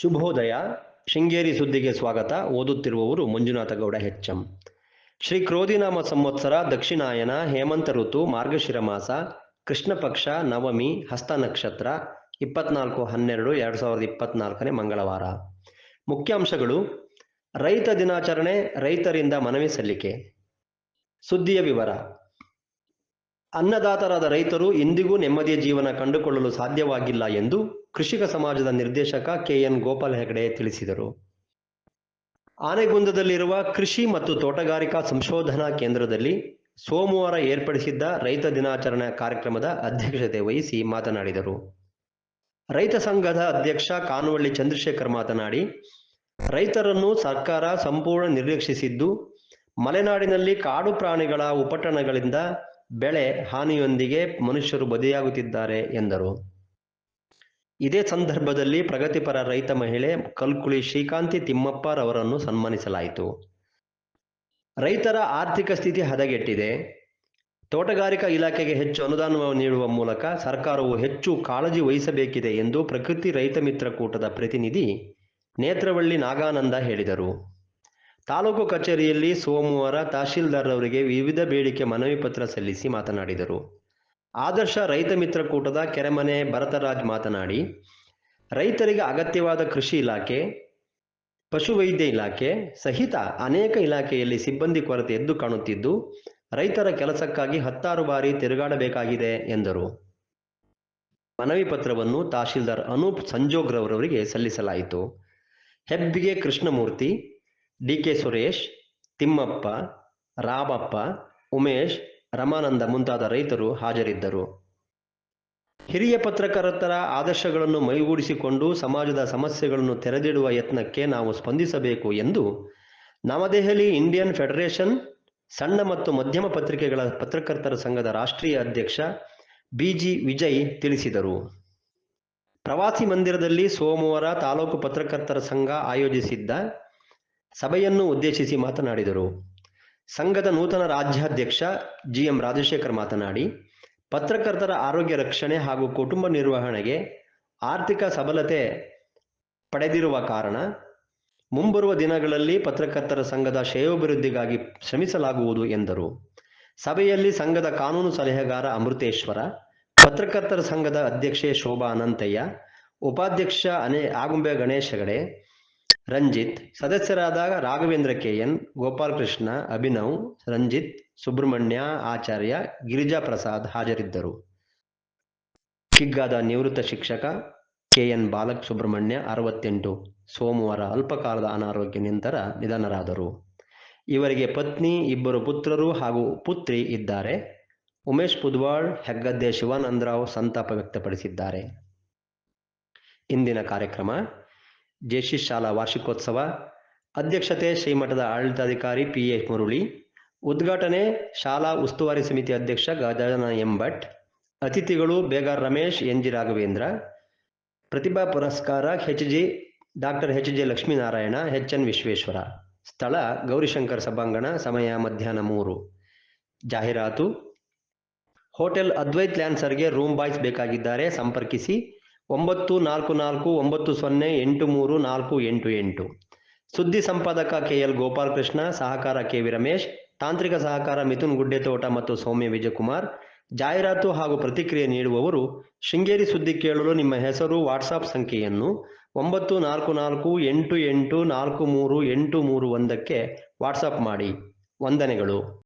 ಶುಭೋದಯ. ಶೃಂಗೇರಿ ಸುದ್ದಿಗೆ ಸ್ವಾಗತ. ಓದುತ್ತಿರುವವರು ಮಂಜುನಾಥ ಗೌಡ ಹೆಚ್ಚಂ ಶ್ರೀ ಕ್ರೋಧಿನಾಮ ಸಂವತ್ಸರ, ದಕ್ಷಿಣಾಯನ, ಹೇಮಂತ ಋತು ಮಾರ್ಗಶಿರ ಮಾಸ ಕೃಷ್ಣ ಪಕ್ಷ ನವಮಿ, ಹಸ್ತ ನಕ್ಷತ್ರ, ಇಪ್ಪತ್ನಾಲ್ಕು, ಹನ್ನೆರಡು, ಎರಡು ಸಾವಿರದ ಇಪ್ಪತ್ನಾಲ್ಕನೇ ಮಂಗಳವಾರ. ಮುಖ್ಯಾಂಶಗಳು. ರೈತ ದಿನಾಚರಣೆ, ರೈತರಿಂದ ಮನವಿ ಸಲ್ಲಿಕೆ. ಸುದ್ದಿಯ ವಿವರ. ಅನ್ನದಾತರಾದ ರೈತರು ಇಂದಿಗೂ ನೆಮ್ಮದಿಯ ಜೀವನ ಕಂಡುಕೊಳ್ಳಲು ಸಾಧ್ಯವಾಗಿಲ್ಲ ಎಂದು ಕೃಷಿಕ ಸಮಾಜದ ನಿರ್ದೇಶಕ ಕೆಎನ್ ಗೋಪಾಲ್ ಹೆಗಡೆ ತಿಳಿಸಿದರು. ಆನೆಗುಂದದಲ್ಲಿರುವ ಕೃಷಿ ಮತ್ತು ತೋಟಗಾರಿಕಾ ಸಂಶೋಧನಾ ಕೇಂದ್ರದಲ್ಲಿ ಸೋಮವಾರ ಏರ್ಪಡಿಸಿದ್ದ ರೈತ ದಿನಾಚರಣೆ ಕಾರ್ಯಕ್ರಮದ ಅಧ್ಯಕ್ಷತೆ ವಹಿಸಿ ಮಾತನಾಡಿದರು. ರೈತ ಸಂಘದ ಅಧ್ಯಕ್ಷ ಕಾನುವಳ್ಳಿ ಚಂದ್ರಶೇಖರ್ ಮಾತನಾಡಿ, ರೈತರನ್ನು ಸರ್ಕಾರ ಸಂಪೂರ್ಣ ನಿರ್ಲಕ್ಷಿಸಿದ್ದು, ಮಲೆನಾಡಿನಲ್ಲಿ ಕಾಡು ಪ್ರಾಣಿಗಳ ಉಪಟಳಗಳಿಂದ ಬೆಳೆ ಹಾನಿಯೊಂದಿಗೆ ಮನುಷ್ಯರು ಬದಿಯಾಗುತ್ತಿದ್ದಾರೆ ಎಂದರು. ಇದೇ ಸಂದರ್ಭದಲ್ಲಿ ಪ್ರಗತಿಪರ ರೈತ ಮಹಿಳೆ ಕಲ್ಕುಳಿ ಶ್ರೀಕಾಂತಿ ತಿಮ್ಮಪ್ಪರವರನ್ನು ಸನ್ಮಾನಿಸಲಾಯಿತು. ರೈತರ ಆರ್ಥಿಕ ಸ್ಥಿತಿ ಹದಗೆಟ್ಟಿದೆ. ತೋಟಗಾರಿಕಾ ಇಲಾಖೆಗೆ ಹೆಚ್ಚು ಅನುದಾನ ನೀಡುವ ಮೂಲಕ ಸರ್ಕಾರವು ಹೆಚ್ಚು ಕಾಳಜಿ ವಹಿಸಬೇಕಿದೆ ಎಂದು ಪ್ರಕೃತಿ ರೈತ ಮಿತ್ರ ಕೂಟದ ಪ್ರತಿನಿಧಿ ನೇತ್ರವಳ್ಳಿ ನಾಗಾನಂದ ಹೇಳಿದರು. ತಾಲೂಕು ಕಚೇರಿಯಲ್ಲಿ ಸೋಮವಾರ ತಹಶೀಲ್ದಾರ್ ಅವರಿಗೆ ವಿವಿಧ ಬೇಡಿಕೆ ಮನವಿ ಪತ್ರ ಸಲ್ಲಿಸಿ ಮಾತನಾಡಿದರು. ಆದರ್ಶ ರೈತ ಮಿತ್ರ ಕೂಟದ ಕೆರೆಮನೆ ಭರತರಾಜ್ ಮಾತನಾಡಿ, ರೈತರಿಗೆ ಅಗತ್ಯವಾದ ಕೃಷಿ ಇಲಾಖೆ, ಪಶುವೈದ್ಯ ಇಲಾಖೆ ಸಹಿತ ಅನೇಕ ಇಲಾಖೆಯಲ್ಲಿ ಸಿಬ್ಬಂದಿ ಕೊರತೆ ಎದ್ದು ಕಾಣುತ್ತಿದ್ದು, ರೈತರ ಕೆಲಸಕ್ಕಾಗಿ ಹತ್ತಾರು ಬಾರಿ ತಿರುಗಾಡಬೇಕಾಗಿದೆ ಎಂದರು. ಮನವಿ ಪತ್ರವನ್ನು ತಹಶೀಲ್ದಾರ್ ಅನೂಪ್ ಸಂಜೋಗ್ರವರವರಿಗೆ ಸಲ್ಲಿಸಲಾಯಿತು. ಹೆಬ್ಬಿಗೆ ಕೃಷ್ಣಮೂರ್ತಿ ಡಿಕೆ ಸುರೇಶ್, ತಿಮ್ಮಪ್ಪ, ರಾಮಪ್ಪ, ಉಮೇಶ್, ರಮಾನಂದ ಮುಂತಾದ ರೈತರು ಹಾಜರಿದ್ದರು. ಹಿರಿಯ ಪತ್ರಕರ್ತರ ಆದರ್ಶಗಳನ್ನು ಮೈಗೂಡಿಸಿಕೊಂಡು ಸಮಾಜದ ಸಮಸ್ಯೆಗಳನ್ನು ತೆರೆದಿಡುವ ಯತ್ನಕ್ಕೆ ನಾವು ಸ್ಪಂದಿಸಬೇಕು ಎಂದು ನವದೆಹಲಿ ಇಂಡಿಯನ್ ಫೆಡರೇಷನ್, ಸಣ್ಣ ಮತ್ತು ಮಧ್ಯಮ ಪತ್ರಿಕೆಗಳ ಪತ್ರಕರ್ತರ ಸಂಘದ ರಾಷ್ಟ್ರೀಯ ಅಧ್ಯಕ್ಷ ಬಿಜಿ ವಿಜಯ್ ತಿಳಿಸಿದರು. ಪ್ರವಾಸಿ ಮಂದಿರದಲ್ಲಿ ಸೋಮವಾರ ತಾಲೂಕು ಪತ್ರಕರ್ತರ ಸಂಘ ಆಯೋಜಿಸಿದ್ದ ಸಭೆಯನ್ನು ಉದ್ದೇಶಿಸಿ ಮಾತನಾಡಿದರು. ಸಂಘದ ನೂತನ ರಾಜ್ಯಾಧ್ಯಕ್ಷ ಜಿಎಂ ರಾಜಶೇಖರ್ ಮಾತನಾಡಿ, ಪತ್ರಕರ್ತರ ಆರೋಗ್ಯ ರಕ್ಷಣೆ ಹಾಗೂ ಕುಟುಂಬ ನಿರ್ವಹಣೆಗೆ ಆರ್ಥಿಕ ಸಬಲತೆ ಪಡೆದಿರುವ ಕಾರಣ ಮುಂಬರುವ ದಿನಗಳಲ್ಲಿ ಪತ್ರಕರ್ತರ ಸಂಘದ ಶ್ರೇಯೋಭಿವೃದ್ಧಿಗಾಗಿ ಶ್ರಮಿಸಲಾಗುವುದು ಎಂದರು. ಸಭೆಯಲ್ಲಿ ಸಂಘದ ಕಾನೂನು ಸಲಹೆಗಾರ ಅಮೃತೇಶ್ವರ, ಪತ್ರಕರ್ತರ ಸಂಘದ ಅಧ್ಯಕ್ಷೆ ಶೋಭಾ ಅನಂತಯ್ಯ, ಉಪಾಧ್ಯಕ್ಷ ಅನೇ, ಆಗುಂಬೆ ಗಣೇಶ್ ಹೆಗಡೆ ರಂಜಿತ್. ಸದಸ್ಯರಾದ ರಾಘವೇಂದ್ರ ಕೆಎನ್ ಗೋಪಾಲಕೃಷ್ಣ, ಅಭಿನವ್, ರಂಜಿತ್, ಸುಬ್ರಹ್ಮಣ್ಯ, ಆಚಾರ್ಯ, ಗಿರಿಜಾ ಪ್ರಸಾದ್ ಹಾಜರಿದ್ದರು. ಕಿಗ್ಗಾದ ನಿವೃತ್ತ ಶಿಕ್ಷಕ ಕೆಎನ್ ಬಾಲಕ್ ಸುಬ್ರಹ್ಮಣ್ಯ ಅರವತ್ತೆಂಟು, ಸೋಮವಾರ ಅಲ್ಪಕಾಲದ ಅನಾರೋಗ್ಯ ನಂತರ ನಿಧನರಾದರು. ಇವರಿಗೆ ಪತ್ನಿ, ಇಬ್ಬರು ಪುತ್ರರು ಹಾಗೂ ಪುತ್ರಿ ಇದ್ದಾರೆ. ಉಮೇಶ್ ಪುದ್ವಾಳ್, ಹೆಗ್ಗದ್ದೆ ಶಿವಾನಂದರಾವ್ ಸಂತಾಪ ವ್ಯಕ್ತಪಡಿಸಿದ್ದಾರೆ. ಇಂದಿನ ಕಾರ್ಯಕ್ರಮ ಜೆಸಿ ಶಾಲಾ ವಾರ್ಷಿಕೋತ್ಸವ, ಅಧ್ಯಕ್ಷತೆ ಶ್ರೀಮಠದ ಆಡಳಿತಾಧಿಕಾರಿ ಪಿ ಎ ಮುರುಳಿ, ಉದ್ಘಾಟನೆ ಶಾಲಾ ಉಸ್ತುವಾರಿ ಸಮಿತಿ ಅಧ್ಯಕ್ಷ ಗಜಾನನ ಎಂ ಭಟ್ ಅತಿಥಿಗಳು ಬೇಗಾರ್ ರಮೇಶ್, ಎನ್ ಜಿ ರಾಘವೇಂದ್ರ, ಪ್ರತಿಭಾ ಪುರಸ್ಕಾರ H G doctor H J Lakshminarayana, H N Vishweshwara. ಸ್ಥಳ ಗೌರಿಶಂಕರ್ ಸಭಾಂಗಣ, ಸಮಯ ಮಧ್ಯಾಹ್ನ ಮೂರು. ಜಾಹೀರಾತು. ಹೋಟೆಲ್ ಅದ್ವೈತ್ ಲ್ಯಾನ್ಸರ್ಗೆ ರೂಮ್ ಬಾಯ್ಸ್ ಬೇಕಾಗಿದ್ದಾರೆ, ಸಂಪರ್ಕಿಸಿ. ಒಂಬತ್ತು ನಾಲ್ಕು ನಾಲ್ಕು ಒಂಬತ್ತು ಸೊನ್ನೆ ಎಂಟು ಮೂರು ನಾಲ್ಕು ಎಂಟು ಎಂಟು. ಸುದ್ದಿ ಸಂಪಾದಕ ಕೆ ಎಲ್ ಗೋಪಾಲಕೃಷ್ಣ, ಸಹಕಾರ ಕೆ ವಿ ರಮೇಶ್, ತಾಂತ್ರಿಕ ಸಹಕಾರ ಮಿಥುನ್ ಗುಡ್ಡೆತೋಟ ಮತ್ತು ಸೌಮ್ಯ ವಿಜಯಕುಮಾರ್, ಜಾಹೀರಾತು ಹಾಗೂ ಪ್ರತಿಕ್ರಿಯೆ ನೀಡುವವರು ಶೃಂಗೇರಿ ಸುದ್ದಿ ಕೇಳಲು ನಿಮ್ಮ ಹೆಸರು, ವಾಟ್ಸಾಪ್ ಸಂಖ್ಯೆಯನ್ನು ಒಂಬತ್ತು ನಾಲ್ಕು ನಾಲ್ಕು ಎಂಟು ಎಂಟು ನಾಲ್ಕು ಮೂರು ಎಂಟು ಮೂರು ಒಂದಕ್ಕೆ ವಾಟ್ಸಪ್ ಮಾಡಿ. ವಂದನೆಗಳು.